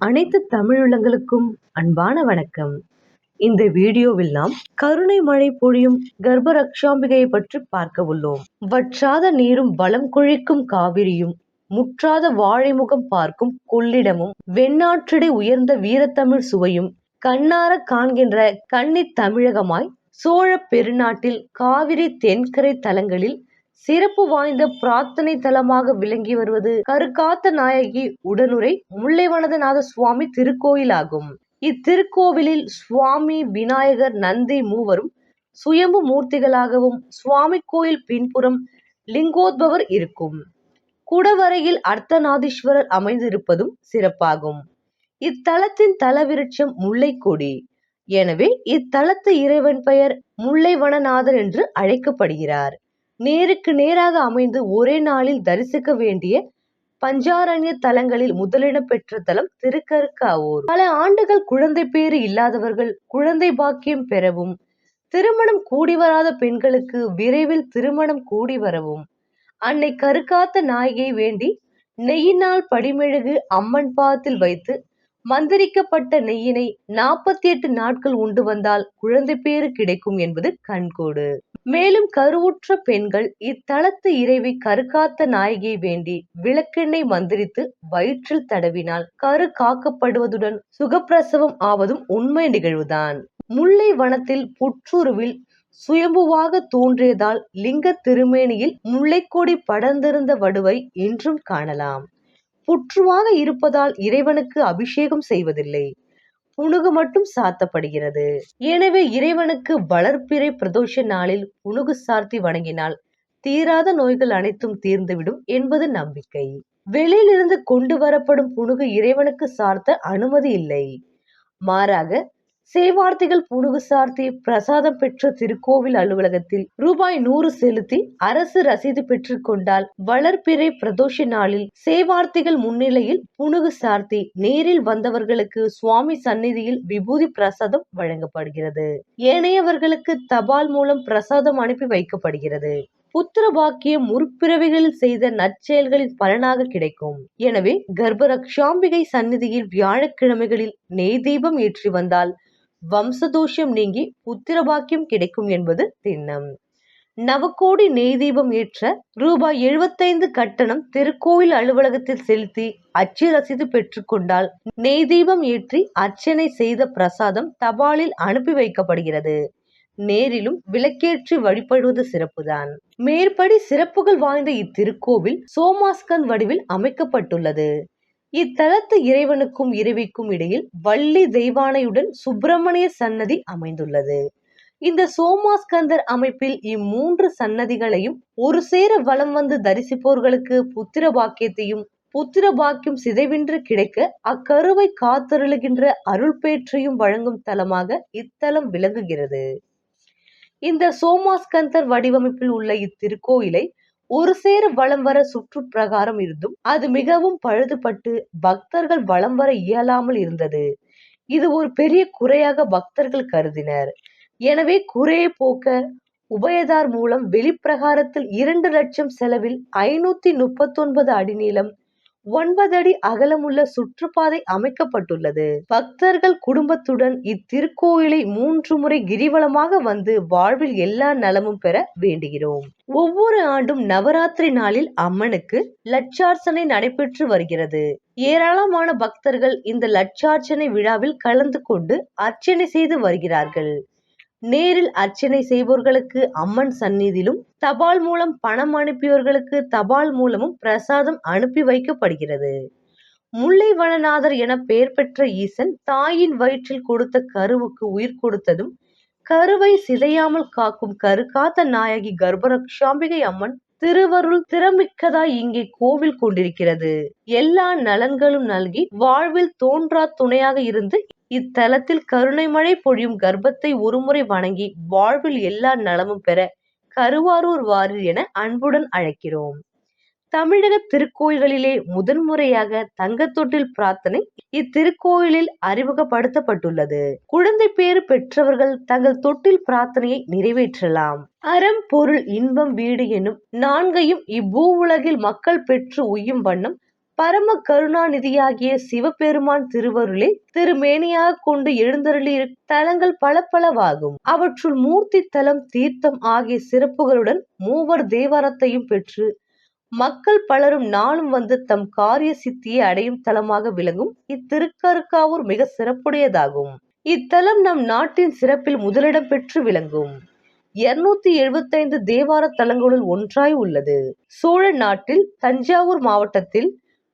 அனைத்து தமிழுள்ளங்களுக்கும் அன்பான வணக்கம். இந்த வீடியோவில் நாம் கருணை மழை பொழியும் கர்ப்பரக்ஷாம்பிகையை பற்றி பார்க்க உள்ளோம். வற்றாத நீரும் வளம் கொழிக்கும் காவிரியும் முற்றாத வாழைமுகம் பார்க்கும் கொள்ளிடமும் வெண்ணாற்றிடை உயர்ந்த வீரத்தமிழ் சுவையும் கண்ணார காண்கின்ற கன்னி தமிழகமாய் சோழ பெருநாட்டில் காவிரி தென்கரை தலங்களில் சிறப்பு வாய்ந்த பிரார்த்தனை தலமாக விளங்கி வருவது கருக்காத்த நாயகி உடனுரை முல்லைவனதநாத சுவாமி திருக்கோயிலாகும். இத்திருக்கோவிலில் சுவாமி விநாயகர் நந்தி மூவரும் சுயம்பு மூர்த்திகளாகவும் சுவாமி கோயில் பின்புறம் லிங்கோத்பவர் இருக்கும். குடவரையில் அர்த்தநாதீஸ்வரர் அமைந்திருப்பதும் சிறப்பாகும். இத்தலத்தின் தலவிருட்சம் முல்லைக்கொடி. எனவே இத்தலத்து இறைவன் பெயர் முல்லைவனநாதர் என்று அழைக்கப்படுகிறார். நேருக்கு நேராக அமைந்து ஒரே நாளில் தரிசிக்க வேண்டிய பஞ்சாரண்ய தலங்களில் முதலிடம் பெற்ற தலம் திருக்கருக்காவூர். பல ஆண்டுகள் குழந்தை பேறு இல்லாதவர்கள் குழந்தை பாக்கியம் பெறவும் திருமணம் கூடி வராத பெண்களுக்கு விரைவில் திருமணம் கூடி வரவும் அன்னை கருக்காத்த நாயகை வேண்டி நெய்யினால் படிமெழுகு அம்மன் பாதத்தில் வைத்து மந்திரிக்கப்பட்ட நெய்யினை நாற்பத்தி எட்டு நாட்கள் உண்டு வந்தால் குழந்தை பேறு கிடைக்கும் என்பது கண்கூடு. மேலும் கருவுற்ற பெண்கள் இத்தலத்து இறைவி கருக்காத்த நாயகியை வேண்டி விளக்கெண்ணெய் மந்திரித்து வயிற்றில் தடவினால் கரு காக்கப்படுவதுடன் சுகப்பிரசவம் ஆவதும் உண்மை நிகழ்வுதான். முல்லை வனத்தில் புற்றுருவில் சுயம்புவாக தோன்றியதால் லிங்க திருமேனியில் முல்லைக்கொடி படர்ந்திருந்த வடுவை இன்றும் காணலாம். புற்றுவாக இருப்பதால் இறைவனுக்கு அபிஷேகம் செய்வதில்லை. புனுகு மட்டும் சாத்தப்படுகிறது. எனவே இறைவனுக்கு வளர்ப்பிறை பிரதோஷ நாளில் புனுகு சார்த்தி வணங்கினால் தீராத நோய்கள் அனைத்தும் தீர்ந்துவிடும் என்பது நம்பிக்கை. வெளியிலிருந்து கொண்டு வரப்படும் புனுகு இறைவனுக்கு சார்த்த அனுமதி இல்லை. மாறாக சேவார்த்திகள் புனுகு சார்த்தி பிரசாதம் பெற்ற திருக்கோவில் அலுவலகத்தில் ரூபாய் நூறு செலுத்தி அரசு ரசீது பெற்றுக் கொண்டால் வளர்ப்பிறை பிரதோஷ நாளில் சேவார்த்திகள் முன்னிலையில் புனுகு சார்த்தி நேரில் வந்தவர்களுக்கு சுவாமி சந்நிதியில் விபூதி பிரசாதம் வழங்கப்படுகிறது. ஏனையவர்களுக்கு தபால் மூலம் பிரசாதம் அனுப்பி வைக்கப்படுகிறது. புத்திர பாக்கியம் முற்பிறவிகளில் செய்த நற்செயல்களின் பலனாக கிடைக்கும். எனவே கர்ப்பரக்ஷாம்பிகை சந்நிதியில் வியாழக்கிழமைகளில் நெய் தீபம் ஏற்றி வந்தால் வம்சதோஷம் நீங்கி புத்திரபாக்கியம் கிடைக்கும் என்பது திண்ணம். நவகோடி நெய் தீபம் ஏற்ற ரூபாய் எழுபத்தைந்து கட்டணம் திருக்கோயில் அலுவலகத்தில் செலுத்தி அச்சு ரசீது பெற்றுக்கொண்டால் நெய் தீபம் ஏற்றி அர்ச்சனை செய்த பிரசாதம் தபாலில் அனுப்பி வைக்கப்படுகிறது. நேரிலும் விளக்கேற்றி வழிபடுவது சிறப்புதான். மேற்படி சிறப்புகள் வாய்ந்த இத்திருக்கோவில் சோமாஸ்கன் வடிவில் அமைக்கப்பட்டுள்ளது. இத்தலத்து இறைவனுக்கும் இறைவிக்கும் இடையில் வள்ளி தெய்வானையுடன் சுப்பிரமணிய சன்னதி அமைந்துள்ளது. இந்த சோமாஸ்கந்தர் அமைப்பில் இம்மூன்று சன்னதிகளையும் ஒரு சேர வலம் வந்து தரிசிப்போர்களுக்கு புத்திர பாக்கியத்தையும் புத்திர பாக்கியம் சிதைவின்று கிடைக்க அக்கருவை காத்தருளுகின்ற அருள் பேற்றையும் வழங்கும் தலமாக இத்தலம் விளங்குகிறது. இந்த சோமாஸ்கந்தர் வடிவமைப்பில் உள்ள இத்திருக்கோயிலை ஒரு சேர வலம் வர சுற்று பிரகாரம் இருந்தும் அது மிகவும் பழுதுபட்டு பக்தர்கள் வலம் வர இயலாமல் இருந்தது. இது ஒரு பெரிய குறையாக பக்தர்கள் கருதினர். எனவே குறையை போக்க உபயதார் மூலம் வெளிப்பிரகாரத்தில் இரண்டு லட்சம் செலவில் ஐநூத்தி முப்பத்தி ஒன்பது அடி நீளம் ஒன்பது அடி அகலமுள்ள சுற்றுப்பாதை அமைக்கப்பட்டுள்ளது. பக்தர்கள் குடும்பத்துடன் இத்திருக்கோயிலை மூன்று முறை கிரிவலமாக வந்து வாழ்வில் எல்லா நலமும் பெற வேண்டுகிறோம். ஒவ்வொரு ஆண்டும் நவராத்திரி நாளில் அம்மனுக்கு லட்சார்ச்சனை நடைபெற்று வருகிறது. ஏராளமான பக்தர்கள் இந்த லட்சார்ச்சனை விழாவில் கலந்து கொண்டு அர்ச்சனை செய்து வருகிறார்கள். நேரில் அர்ச்சனை செய்பவர்களுக்கு அம்மன் சந்நிதியிலும் தபால் மூலம் பணம் அனுப்பியவர்களுக்கு தபால் மூலமும் பிரசாதம் அனுப்பி வைக்கப்படுகிறது. முல்லை வனநாதர் என பெயர் பெற்ற ஈசன் தாயின் வயிற்றில் கொடுத்த கருவுக்கு உயிர் கொடுத்ததும் கருவை சிதையாமல் காக்கும் கரு காத்த நாயகி கர்ப்பரக்ஷாம்பிகை அம்மன் திருவருள் திறமிக்கதாய் இங்கே கோவில் கொண்டிருக்கிறது. எல்லா நலன்களும் நல்கி வாழ்வில் தோன்றா துணையாக இருந்து இத்தலத்தில் கருணை மழை பொழியும் கர்ப்பத்தை ஒருமுறை வணங்கி வாழ்வில் எல்லா நலமும் பெற கருவாரூர் வாரில் என அன்புடன் அழைக்கிறோம். தமிழக திருக்கோயில்களிலே முதன்முறையாக தங்கத்தொட்டில் பிரார்த்தனை இத்திருக்கோயிலில் அறிமுகப்படுத்தப்பட்டுள்ளது. குழந்தை பேறு பெற்றவர்கள் தங்கள் தொட்டில் பிரார்த்தனையை நிறைவேற்றலாம். அறம் பொருள் இன்பம் வீடு எனும் நான்கையும் இப்பூ உலகில் மக்கள் பெற்று உய்யும் வண்ணம் பரம கருணாநிதியாகிய சிவபெருமான் திருவருளை திருமேனியாக கொண்டு எழுந்தருளி தலங்கள் பல பலவாகும் அவற்றுள் மூர்த்தி தலம் தீர்த்தம் ஆகிய சிறப்புகளுடன் மூவர் தேவாரத்தையும் பெற்று மக்கள் பலரும் நாளும் வந்து தம் காரிய சித்தியை அடையும் தலமாக விளங்கும். இத்திருக்கருக்காவூர் மிக சிறப்புடையதாகும். இத்தலம் நம் நாட்டின் சிறப்பில் முதலிடம் பெற்று விளங்கும். இருநூத்தி எழுபத்தைந்து தேவார தலங்களுள் ஒன்றாய் உள்ளது. சோழ நாட்டில் தஞ்சாவூர் மாவட்டத்தில்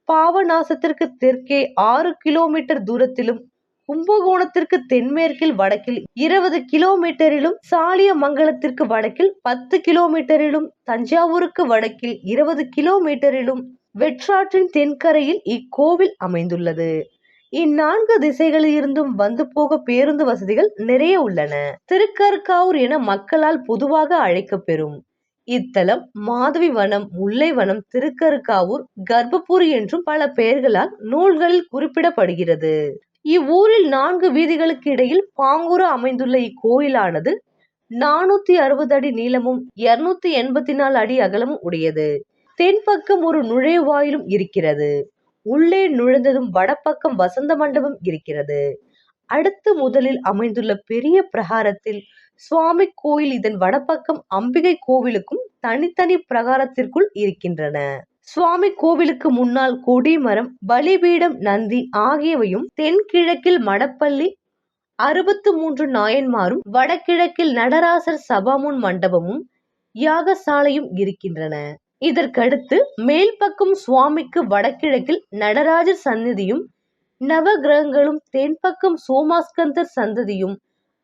பாவநாசத்திற்கு தெற்கே ஆறு கிலோமீட்டர் தூரத்திலும் கும்பகோணத்திற்கு தென்மேற்கில் வடக்கில் இருபது கிலோமீட்டரிலும் சாலியமங்கலத்திற்கு வடக்கில் பத்து கிலோமீட்டரிலும் தஞ்சாவூருக்கு வடக்கில் இருபது கிலோமீட்டரிலும் வெற்றாற்றின் தென்கரையில் இக்கோவில் அமைந்துள்ளது. இந்நான்கு திசைகளில் இருந்தும் வந்து போக பேருந்து வசதிகள் நிறைய உள்ளன. திருக்கருக்காவூர் என மக்களால் பொதுவாக அழைக்கப்பெறும். இத்தலம் மாதவி வனம் முல்லை வனம் திருக்கருக்காவூர் கர்ப்பபுரி என்றும் பல பெயர்களால் நூல்களில் குறிப்பிடப்படுகிறது. இவ்வூரில் நான்கு வீதிகளுக்கு இடையில் பாங்குற அமைந்துள்ள இக்கோயிலானது நானூத்தி அறுபது அடி நீளமும் இருநூத்தி எண்பத்தி நாலு அடி அகலமும் உடையது. தென்பக்கம் ஒரு நுழைவாயிலும் இருக்கிறது. உள்ளே நுழைந்ததும் வடப்பக்கம் வசந்த மண்டபம் இருக்கிறது. அடுத்து முதலில் அமைந்துள்ள பெரிய பிரகாரத்தில் சுவாமி கோயில் இதன் வடப்பக்கம் அம்பிகை கோவிலுக்கும் தனித்தனி பிரகாரத்திற்குள் இருக்கின்றன. சுவாமி கோவிலுக்கு முன்னால் கொடிமரம் பலிபீடம் நந்தி ஆகியவையும் தென்கிழக்கில் மடப்பள்ளி அறுபத்து மூன்று நாயன்மாரும் வடகிழக்கில் நடராசர் சபாமுன் மண்டபமும் யாகசாலையும் இருக்கின்றன. இதற்கடுத்து மேல் பக்கம் சுவாமிக்கு வடகிழக்கில் நடராஜர் சந்நிதியும் நவகிரகங்களும் தென்பக்கம் சோமாஸ்கந்தர் சந்ததியும்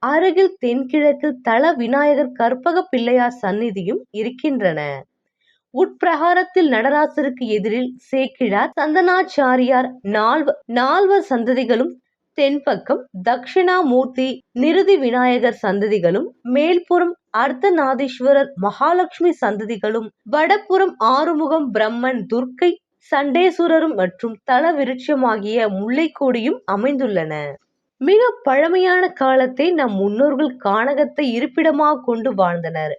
அருகில் தென்கிழக்கில் தல விநாயகர் கற்பக பிள்ளையார் சந்நிதியும் இருக்கின்றன. உட்பிரகாரத்தில் நடராசருக்கு எதிரில் சேக்கிழார் சந்தனாச்சாரியார் நால்வ நால்வர் சந்ததிகளும் தென்பக்கம் தட்சிணாமூர்த்தி நிருதி விநாயகர் சந்ததிகளும் மேல்புறம் அர்த்தநாதீஸ்வரர் மகாலட்சுமி சந்ததிகளும் வடப்புறம் ஆறுமுகம் பிரம்மன் துர்க்கை சண்டேஸ்வரரும் மற்றும் தல விருட்சமாகிய முல்லைக்கோடியும் அமைந்துள்ளன. மிக பழமையான காலத்தை நம் முன்னோர்கள் கானகத்தை இருப்பிடமாக கொண்டு வாழ்ந்தனர்.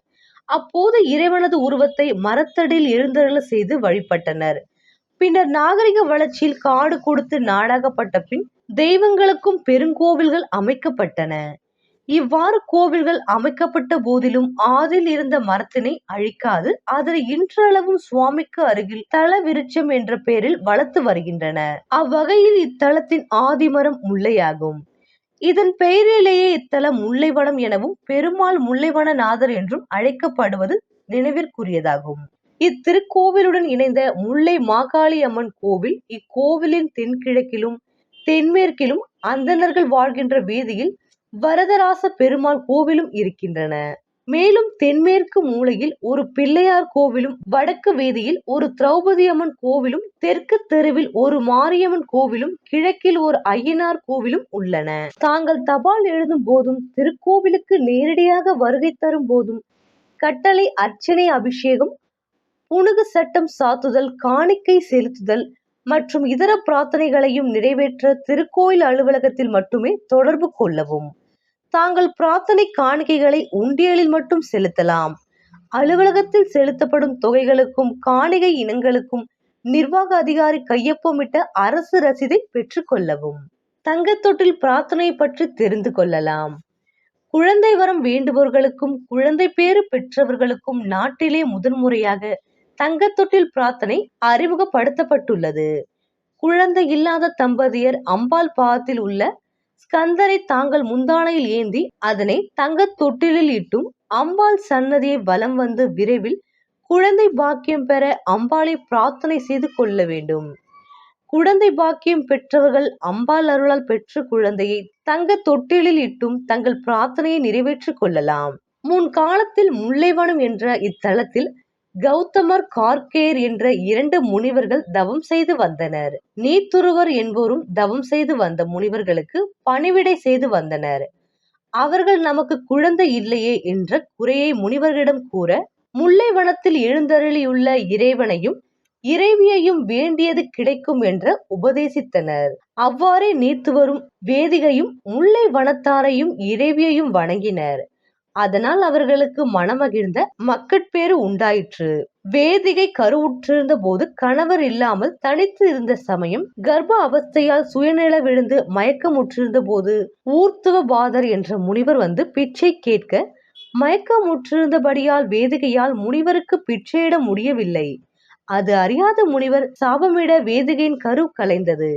அப்போது இறைவனது உருவத்தை மரத்தடியில் எழுந்தருள செய்து வழிபட்டனர். பின்னர் நாகரிக வளர்ச்சியில் காடு கொடுத்து நாடாகப்பட்ட பின் தெய்வங்களுக்கும் பெருங்கோவில்கள் அமைக்கப்பட்டன. இவ்வாறு கோவில்கள் அமைக்கப்பட்ட போதிலும் ஆதில் இருந்த மரத்தினை அழிக்காது அதனை இன்றளவும் சுவாமிக்கு அருகில் தல விருட்சம் என்ற பெயரில் வளர்த்து வருகின்றன. அவ்வகையில் இத்தலத்தின் ஆதிமரம் முல்லையாகும். இதன் பெயரிலேயே இத்தலம் முல்லைவனம் எனவும் பெருமாள் முல்லைவன நாதர் என்றும் அழைக்கப்படுவது நினைவிற்குரியதாகும். இத்திருக்கோவிலுடன் இணைந்த முல்லை மாகாளி அம்மன் கோவில் இக்கோவிலின் தென்கிழக்கிலும் தென்மேற்கிலும் அந்தணர்கள் வாழ்கின்ற வீதியில் வரதராச பெருமாள் கோவிலும் இருக்கின்றன. மேலும் தென்மேற்கு மூலையில் ஒரு பிள்ளையார் கோவிலும் வடக்கு வீதியில் ஒரு திரௌபதி அம்மன் கோவிலும் தெற்கு தெருவில் ஒரு மாரியம்மன் கோவிலும் கிழக்கில் ஒரு ஐயனார் கோவிலும் உள்ளன. தாங்கள் தபால் எழுதும் போதும் திருக்கோவிலுக்கு நேரடியாக வருகை தரும் போதும் கட்டளை அர்ச்சனை அபிஷேகம் புனுகு சட்டம் சாத்துதல் காணிக்கை செலுத்துதல் மற்றும் இதர பிரார்த்தனைகளையும் நிறைவேற்ற திருக்கோயில் அலுவலகத்தில் மட்டுமே தொடர்பு கொள்ளவும். தாங்கள் பிரார்த்தனை காணிக்கைகளை உண்டியலில் மட்டும் செலுத்தலாம். அலுவலகத்தில் செலுத்தப்படும் தொகைகளுக்கும் காணிகை இனங்களுக்கும் நிர்வாக அதிகாரி கையொப்பமிட்ட அரசு ரசீதை பெற்றுக்கொள்ளவும் தங்கத்தொட்டில் பிரார்த்தனை பற்றி தெரிந்து கொள்ளலாம். குழந்தை வரம் வேண்டுபவர்களுக்கும் குழந்தை பேறு பெற்றவர்களுக்கும் நாட்டிலே முதன்முறையாக தங்கத்தொட்டில் பிரார்த்தனை அறிமுகப்படுத்தப்பட்டுள்ளது. குழந்தை இல்லாத தம்பதியர் அம்பாள் பாதத்தில் உள்ள ஸ்கந்தரை தாங்கள் முந்தானையில் ஏந்தி அதனை தங்கத் தொட்டிலில் இட்டும் அம்பாள் சன்னதியை வலம் வந்து விரைவில் குழந்தை பாக்கியம் பெற அம்பாளை பிரார்த்தனை செய்து கொள்ள வேண்டும். குழந்தை பாக்கியம் பெற்றவர்கள் அம்பாள் அருளால் பெற்ற குழந்தையை தங்க தொட்டிலில் இட்டும் தங்கள் பிரார்த்தனையை நிறைவேற்றிக் கொள்ளலாம். முன் காலத்தில் முல்லைவனம் என்ற இத்தலத்தில் கௌதமர் கார்கேர் என்ற இரண்டு முனிவர்கள் தவம் செய்து வந்தனர். நீத்துருவர் என்போரும் தவம் செய்து வந்த முனிவர்களுக்கு பணிவிடை செய்து வந்தனர். அவர்கள் நமக்கு குழந்தை இல்லையே என்ற குறையை முனிவர்களிடம் கூற முல்லைவனத்தில் எழுந்தருளியுள்ள இறைவனையும் இறைவியையும் வேண்டியது கிடைக்கும் என்று உபதேசித்தனர். அவ்வாறே நீத்துவரும் வேதிகையும் முல்லை வனத்தாரையும் இறைவியையும் வணங்கினர். அதனால் அவர்களுக்கு மனமகிழ்ந்த மக்கட்பேறு உண்டாயிற்று. வேதிகை கருவுற்றிருந்த போது கணவர் இல்லாமல் தனித்து இருந்த சமயம் கர்ப்ப அவஸ்தையால் சுயநிலவிழுந்து மயக்கமுற்றிருந்த போது ஊர்த்துவ பாதர் என்ற முனிவர் வந்து பிச்சை கேட்க மயக்கமுற்றிருந்தபடியால் வேதிகையால் முனிவருக்கு பிச்சையிட முடியவில்லை. அது அறியாத முனிவர் சாபமிட வேதிகையின் கரு கலைந்தது.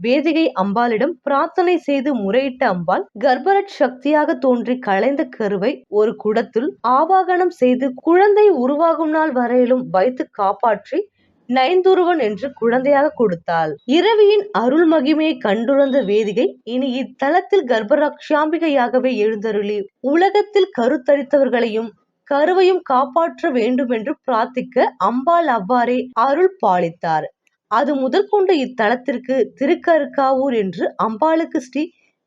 வேதிகை அம்பாளிடம் பிரார்த்தனை செய்து முறையிட்ட அம்பாள் கர்ப்பரட் சக்தியாக தோன்றி கலைந்த கருவை ஒரு குடத்தில் ஆவாகனம் செய்து குழந்தை உருவாகும் நாள் வரையிலும் வைத்து காப்பாற்றி நயந்துருவன் என்று குழந்தையாக கொடுத்தாள். இரவியின் அருள் மகிமையை கண்டுணர்ந்த வேதிகை இனி இத்தலத்தில் கர்ப்பரக்ஷாம்பிகையாகவே எழுந்தருளி உலகத்தில் கருத்தரித்தவர்களையும் கருவையும் காப்பாற்ற வேண்டும் என்று பிரார்த்திக்க அம்பாள் அவ்வாறே அருள் பாலித்தார். அது முதற்கொண்டு இத்தலத்திற்கு திருக்கருக்காவூர் என்று அம்பாளுக்கு ஸ்ரீ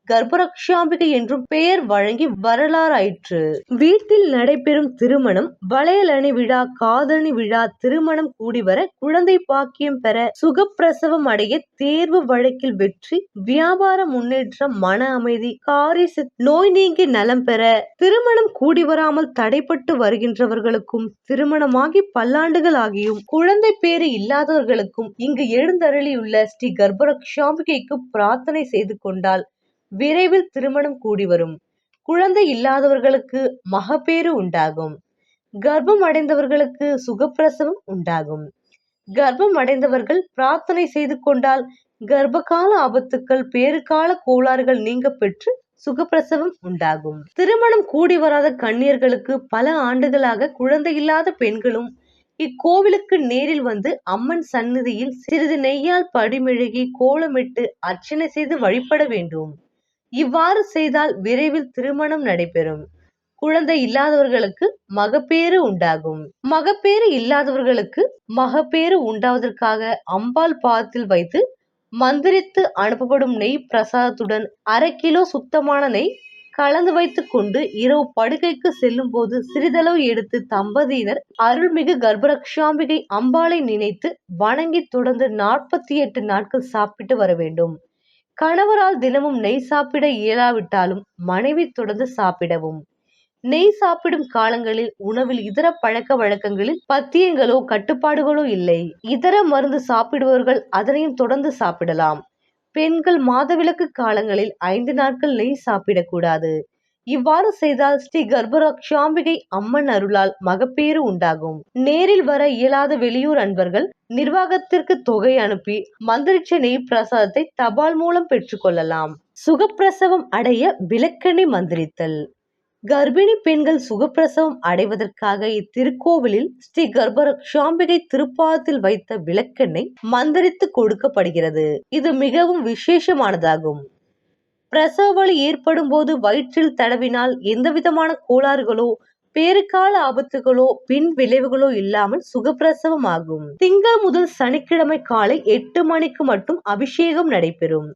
கர்ப்பரக்ஷாம்பிகை என்றும் பெயர் வழங்கி வரலாறாயிற்று. வீட்டில் நடைபெறும் திருமணம் வளையலணி விழா காதணி விழா திருமணம் கூடிவர குழந்தை பாக்கியம் பெற சுகப்பிரசவம் அடைய தேர்வு வழக்கில் வெற்றி வியாபார முன்னேற்றம் மன அமைதி காரிசு நோய் நீங்கி நலம் பெற திருமணம் கூடி வராமல் தடைப்பட்டு வருகின்றவர்களுக்கும் திருமணமாகி பல்லாண்டுகள் ஆகியும் குழந்தை பேறு இல்லாதவர்களுக்கும் இங்கு எழுந்தருளியுள்ள ஸ்ரீ கர்ப்பரக்ஷாம்பிகைக்கு பிரார்த்தனை செய்து கொண்டால் விரைவில் திருமணம் கூடி வரும். குழந்தை இல்லாதவர்களுக்கு மகப்பேறு உண்டாகும். கர்ப்பம் அடைந்தவர்களுக்கு சுகப்பிரசவம் உண்டாகும். கர்ப்பம் அடைந்தவர்கள் பிரார்த்தனை செய்து கொண்டால் கர்ப்பகால ஆபத்துக்கள் பேறுகால கோளாறுகள் நீங்க பெற்று சுகப்பிரசவம் உண்டாகும். திருமணம் கூடி வராத கண்ணியர்களுக்கு பல ஆண்டுகளாக குழந்தை இல்லாத பெண்களும் இக்கோவிலுக்கு நேரில் வந்து அம்மன் சந்நிதியில் சிறிது நெய்யால் படிமெழுகி கோலமிட்டு அர்ச்சனை செய்து வழிபட வேண்டும். இவ்வாறு செய்தால் விரைவில் திருமணம் நடைபெறும். குழந்தை இல்லாதவர்களுக்கு மகப்பேறு உண்டாகும். மகப்பேறு இல்லாதவர்களுக்கு மகப்பேறு உண்டாவதற்காக அம்பாள் பாதத்தில் வைத்து மந்திரித்து அனுப்பப்படும் நெய் பிரசாதத்துடன் அரை கிலோ சுத்தமான நெய் கலந்து வைத்து கொண்டு இரவு படுக்கைக்கு செல்லும் போது சிறிதளவு எடுத்து தம்பதியினர் அருள்மிகு கர்ப்பரக்ஷாம்பிகை அம்பாளை நினைத்து வணங்கி தொடர்ந்து நாற்பத்தி எட்டு நாட்கள் சாப்பிட்டு வர வேண்டும். கணவரால் தினமும் நெய் சாப்பிட இயலாவிட்டாலும் மனைவி தொடர்ந்து சாப்பிடவும். நெய் சாப்பிடும் காலங்களில் உணவில் இதர பழக்க வழக்கங்களில் பத்தியங்களோ கட்டுப்பாடுகளோ இல்லை. இதர மருந்து சாப்பிடுபவர்கள் அதனையும் தொடர்ந்து சாப்பிடலாம். பெண்கள் மாதவிலக்கு காலங்களில் ஐந்து நாட்கள் நெய் சாப்பிடக்கூடாது. இவ்வாறு செய்தால் ஸ்ரீ கர்ப்பரக்ஷாம்பிகை அம்மன் அருளால் மகப்பேறு உண்டாகும். நேரில் வர இயலாத வெளியூர் அன்பர்கள் நிர்வாகத்திற்கு தொகை அனுப்பி மந்திரிச்ச நெய் பிரசாதத்தை தபால் மூலம் பெற்றுக்கொள்ளலாம் சுகப்பிரசவம் அடைய விளக்கெண்ணை மந்திரித்தல். கர்ப்பிணி பெண்கள் சுகப்பிரசவம் அடைவதற்காக இத்திருக்கோவிலில் ஸ்ரீ கர்ப்பரக்ஷாம்பிகை திருப்பாதத்தில் வைத்த விளக்கெண்ணை மந்திரித்து கொடுக்கப்படுகிறது. இது மிகவும் விசேஷமானதாகும். பிரசவ வலி ஏற்படும் போது வயிற்றில் தடவினால் எந்தவிதமான கோளாறுகளோ பேருக்கால ஆபத்துகளோ பின் விளைவுகளோ இல்லாமல் சுகப்பிரசவம் ஆகும் திங்கள் முதல் சனிக்கிழமை காலை எட்டு மணிக்கு மட்டும் அபிஷேகம் நடைபெறும்.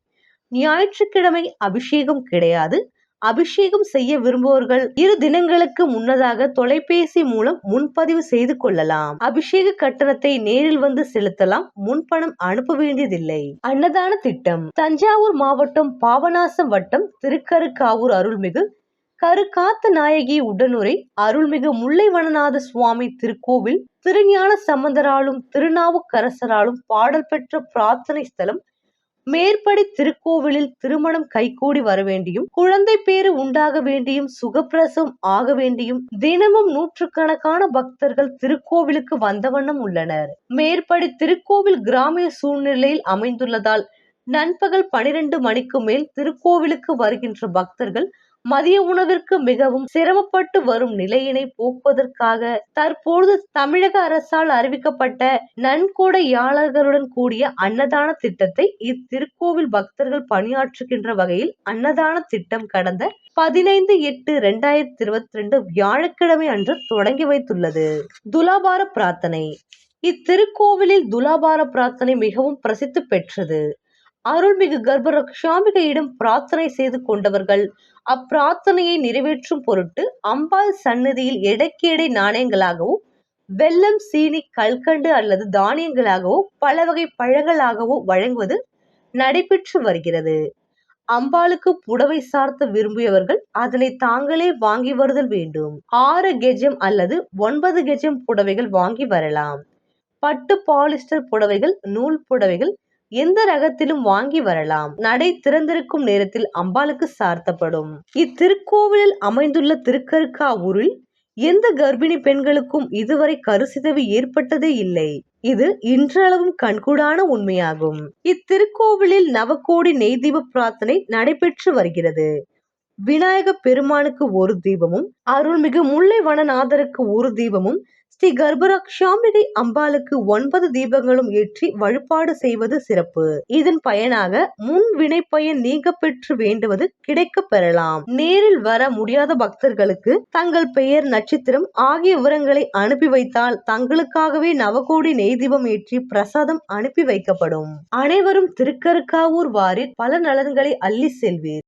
ஞாயிற்றுக்கிழமை அபிஷேகம் கிடையாது. அபிஷேகம் செய்ய விரும்புவோர்கள் இரு தினங்களுக்கு முன்னதாக தொலைபேசி மூலம் முன்பதிவு செய்து கொள்ளலாம். அபிஷேக கட்டணத்தை நேரில் வந்து செலுத்தலாம். முன்பணம் அனுப்ப வேண்டியதில்லை. அன்னதான திட்டம். தஞ்சாவூர் மாவட்டம் பாபநாசம் வட்டம் திருக்கருக்காவூர் அருள்மிகு கருக்காத்த நாயகி உடனுரை அருள்மிகு முல்லைவனநாத சுவாமி திருக்கோவில் திருஞான சம்பந்தராலும் திருநாவுக்கரசராலும் பாடல் பெற்ற பிரார்த்தனை ஸ்தலம் மேற்படி திருக்கோவிலில் திருமணம் கைகூடி வர வேண்டியும் குழந்தை பேறு உண்டாக வேண்டியும் சுகப்பிரசவம் ஆக வேண்டியும் தினமும் நூற்றுக்கணக்கான பக்தர்கள் திருக்கோவிலுக்கு வந்த வண்ணம் உள்ளனர். மேற்படி திருக்கோவில் கிராமிய சூழ்நிலையில் அமைந்துள்ளதால் நண்பகல் பனிரெண்டு மணிக்கு மேல் திருக்கோவிலுக்கு வருகின்ற பக்தர்கள் மதிய உணவிற்கு மிகவும் சிரமப்பட்டு வரும் நிலையினை போக்குவதற்காக தற்பொழுது தமிழக அரசால் அறிவிக்கப்பட்ட நன்கொடையாளர்களுடன் கூடிய அன்னதான திட்டத்தை இத்திருக்கோவில் பக்தர்கள் பணியாற்றுகின்ற வகையில் அன்னதான திட்டம் கடந்த பதினைந்து எட்டு இரண்டாயிரத்தி இருபத்தி ரெண்டு வியாழக்கிழமை அன்று தொடங்கி வைத்துள்ளது. துலாபார பிரார்த்தனை. இத்திருக்கோவிலில் துலாபார பிரார்த்தனை மிகவும் பிரசித்தி பெற்றது. அருள்மிகு கர்ப்பரக்ஷாமிகையிடம் பிரார்த்தனை செய்து கொண்டவர்கள் அப்பிரார்த்தனையை நிறைவேற்றும் பொருட்டு அம்பாள் சன்னதியில் எடைக்கேடை நாணயங்களாகவும் நாணயங்களாகவோ வெல்லம் சீனி கல்கண்டு அல்லது தானியங்களாகவோ பல வகை பழங்களாகவோ வழங்குவது நடைபெற்று வருகிறது. அம்பாளுக்கு புடவை சார்த்த விரும்பியவர்கள் அதனை தாங்களே வாங்கி வருதல் வேண்டும். ஆறு கெஜம் அல்லது ஒன்பது கெஜம் புடவைகள் வாங்கி வரலாம். பட்டு பாலிஸ்டர் புடவைகள் நூல் புடவைகள் எந்த ரகத்திலும் வாங்கி வரலாம். நடை திறந்திருக்கும் நேரத்தில் அம்பாளுக்கு சார்த்தப்படும். இத்திருக்கோவிலில் அமைந்துள்ள திருக்கருக்காவூரில் எந்த கர்ப்பிணி பெண்களுக்கும் இதுவரை கருசிதவு ஏற்பட்டதே இல்லை. இது இன்றளவும் கண்கூடான உண்மையாகும். இத்திருக்கோவிலில் நவகோடி நெய்தீப பிரார்த்தனை நடைபெற்று வருகிறது. விநாயக பெருமானுக்கு ஒரு தீபமும் அருள்மிகு முல்லை வனநாதருக்கு ஒரு தீபமும் ஸ்ரீ கர்ப்பரக்ஷாம்பிகை அம்பாளுக்கு ஒன்பது தீபங்களும் ஏற்றி வழிபாடு செய்வது சிறப்பு. இதன் பயனாக முன் வினை பயன் நீங்க பெற்று வேண்டுவது கிடைக்க பெறலாம். நேரில் வர முடியாத பக்தர்களுக்கு தங்கள் பெயர் நட்சத்திரம் ஆகிய விவரங்களை அனுப்பி வைத்தால் தங்களுக்காகவே நவகோடி நெய் தீபம் ஏற்றி பிரசாதம் அனுப்பி வைக்கப்படும். அனைவரும் திருக்கருக்காவூர் வாரில் பல நலன்களை அள்ளி செல்வீர்.